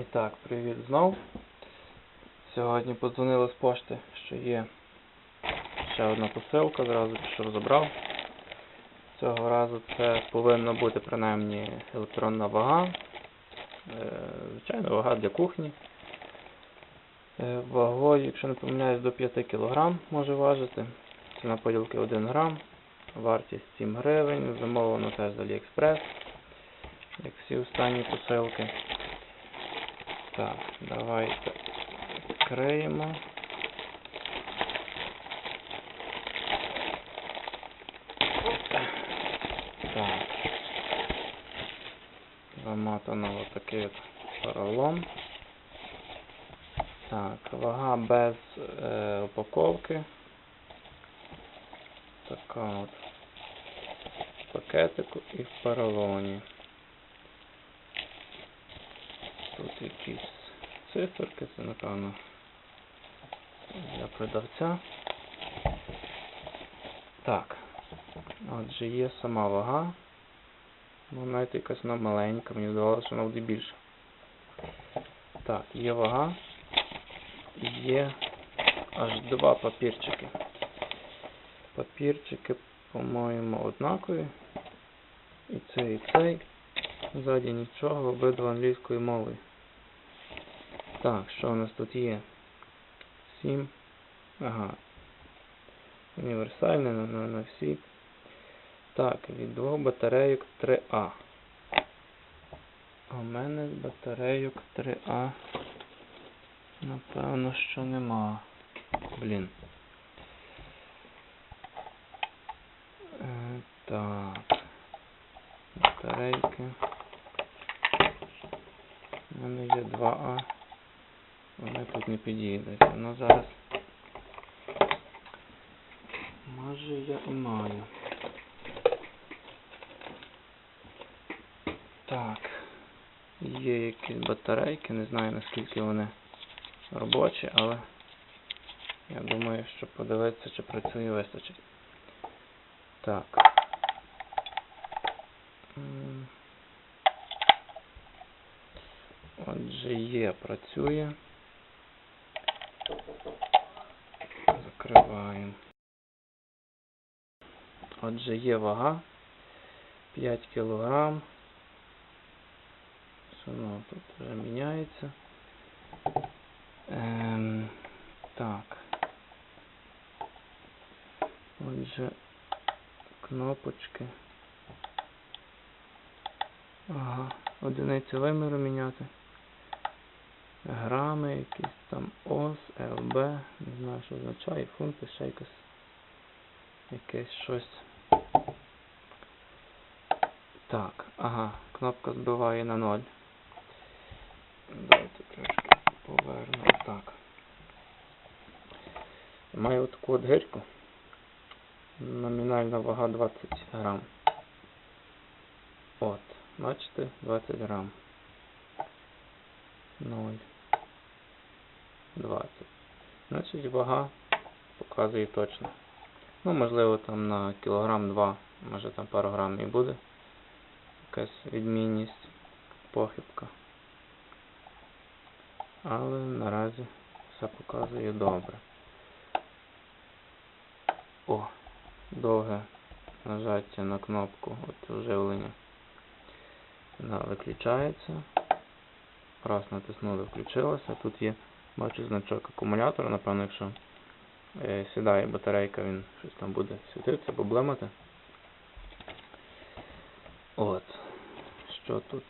І так, привіт знов. Сьогодні подзвонили з пошти, що є ще одна посилка, зразу пішов забрав. Цього разу це повинна бути принаймні електронна вага. Е, Звичайно, вага для кухні. Е, Вагою, якщо не помиляюсь, до 5 кг може важити. Ціна поділки 1 грам. Вартість 7 гривень. Замовлено теж з AliExpress, як всі останні посилки. Так, давайте відкриємо. Так. Замотано ось такий от поролон. Так, вага без е, упаковки. Така от. Пакетику і в поролоні. Тут якісь циферки, це напевно для продавця. Так. Отже, є сама вага. Ну, навіть якась вона маленька, мені здавалося, що вона буде більша. Так, є вага. Є аж два папірчики. Папірчики, по-моєму, однакові. І цей, і цей. Ззаді нічого, обидва англійською мовою. Так, що у нас тут є? 7. Ага. Універсальне на, на, на всі. Так, від двох батарейок 3А. А в мене батарейок 3А. Напевно, що нема. Блін. Е, так. Батарейки. У мене є 2А. Вони тут не підійдуть. Ну зараз. Може я і маю. Так. Є якісь батарейки, не знаю наскільки вони робочі, але я думаю, що подивитися, чи працює вистачить. Так. Отже, є, працює. Закриваємо. Отже, є вага 5 кг. Воно тут вже міняється. Ем, так. Отже, кнопочки. Ага, одиницю виміру міняти. Грами, якісь там ОС, ЛБ, знаю, що означає, фунти, ще якось якесь щось. Так, ага, кнопка збиває на ноль. Давайте трошки поверну. Так. Маю таку от. Номінальна вага 20 грам. От, бачите, 20 грам. 0. 20. Значить вага показує точно. Ну, можливо, там на кілограм 2, може там пару грам і буде. Якась відмінність, похибка. Але наразі все показує добре. О, довге нажаття на кнопку от оживлення. Вона виключається. Раз натиснули, включилася. Тут є, бачу, значок акумулятора, напевно, якщо е, сідає батарейка, він щось там буде світитися, проблемати. От. Що тут?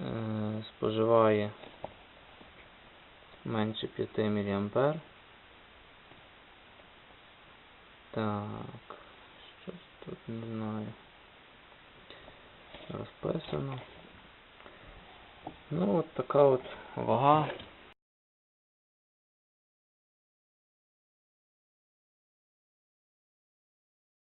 Е, споживає менше 5 мА. Так, щось тут не знаю. Розписано. Ну от така от вага.